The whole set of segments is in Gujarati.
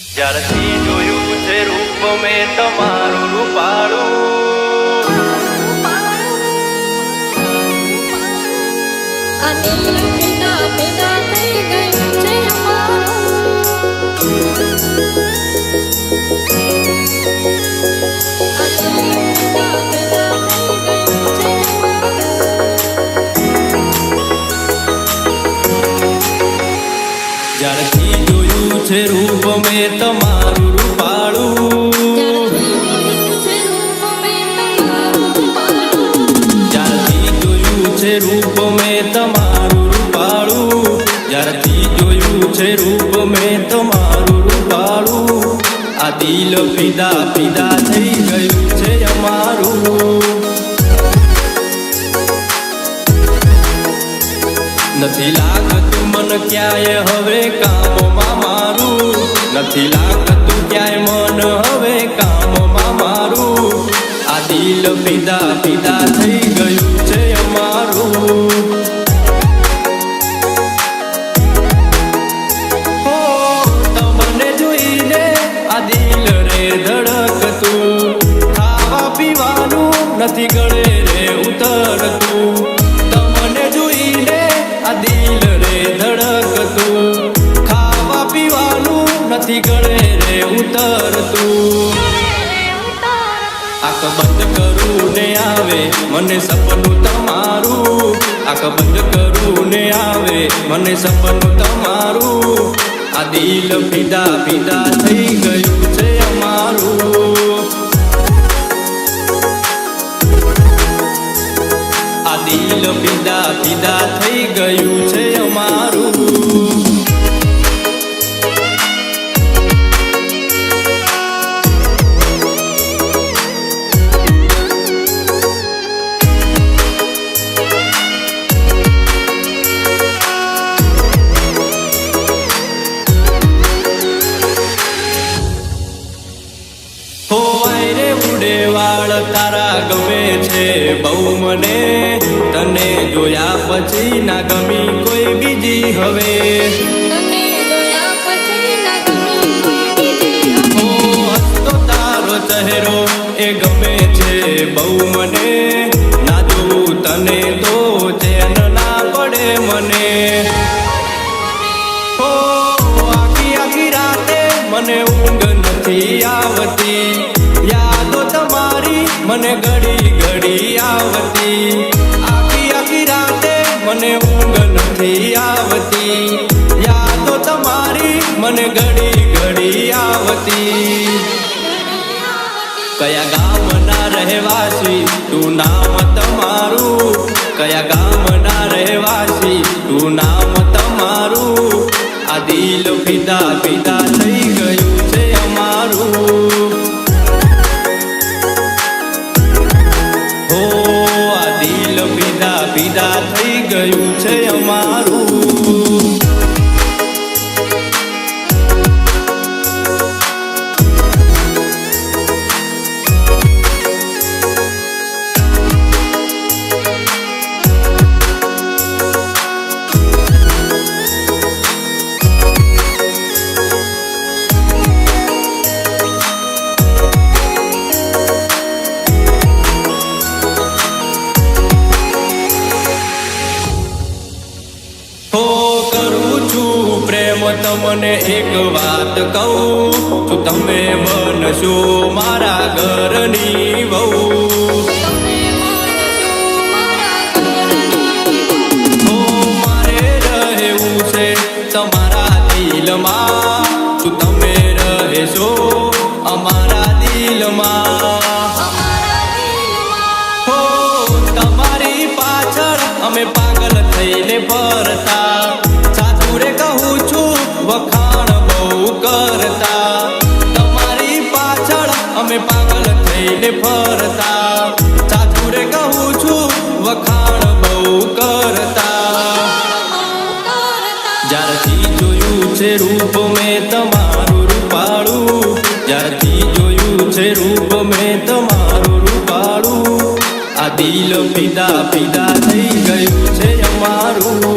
જ્યારથી જોયું છે રૂપ મેં તમારું રૂપાળું. જ્યારથી જોયું છે રૂપ મેં તમારું રૂપાળું. જ્યારથી જોયું છે રૂપ મેં તમારું રૂપાળું, જ્યારથી જોયું છે રૂપ મેં તમારું રૂપાળું. આ દિલ પીદા પીદા થઈ ગયું છે અમારું. નથી લાગતું મન ક્યાંય હવે મારું નથી લાગતું ક્યાંય મન હવે કામમાં મારું. આ દિલ ફિદા ફિદા થઈ ગયું છે અમારું. તમને જોઈને આ દિલ ધડકતું. ખાવા પીવાનું નથી ગળે આંખ બંધ કરું ને આવે, મને સપનું તમારું. આંખ બંધ કરું ને આવે, મને સપનું તમારું. આ દિલ ફિદા ફિદા થઈ ગયું. તારા ગમે છે બહુ મને તને જોયા પછી ના ગમી કોઈ બીજી હવે. તારો ચહેરો એ ગમે છે બહુ મને ના જોવું તને તો ચેન ના પડે મને. આખી આખી રાતે મને ઊંઘ નથી આવતી. મને ઘડી ઘડી આવતી. આખી આખી રાતે મને ઊંઘ નથી આવતી. યાદો તમારી મને ઘડી ઘડી આવતી. કયા ગામના ગયું છે અમારું. તમને એક વાત કહું છું તમે બનશો મારા ઘરની વહુ? મારે રહેવું છે તમારા દિલમાં છું તમે અમે પાગલ થઈને ફરતા. સાચું કહું છું, વખાણ બહુ કરતા. જ્યારથી જોયું છે રૂપ મેં તમારું રૂપાળું, જ્યારથી જોયું છે રૂપ મેં તમારું રૂપાળું. આ દિલ પીતા ફિદા થઈ ગયું છે અમારું.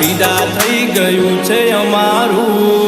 પીડા થઈ ગયું છે અમારું.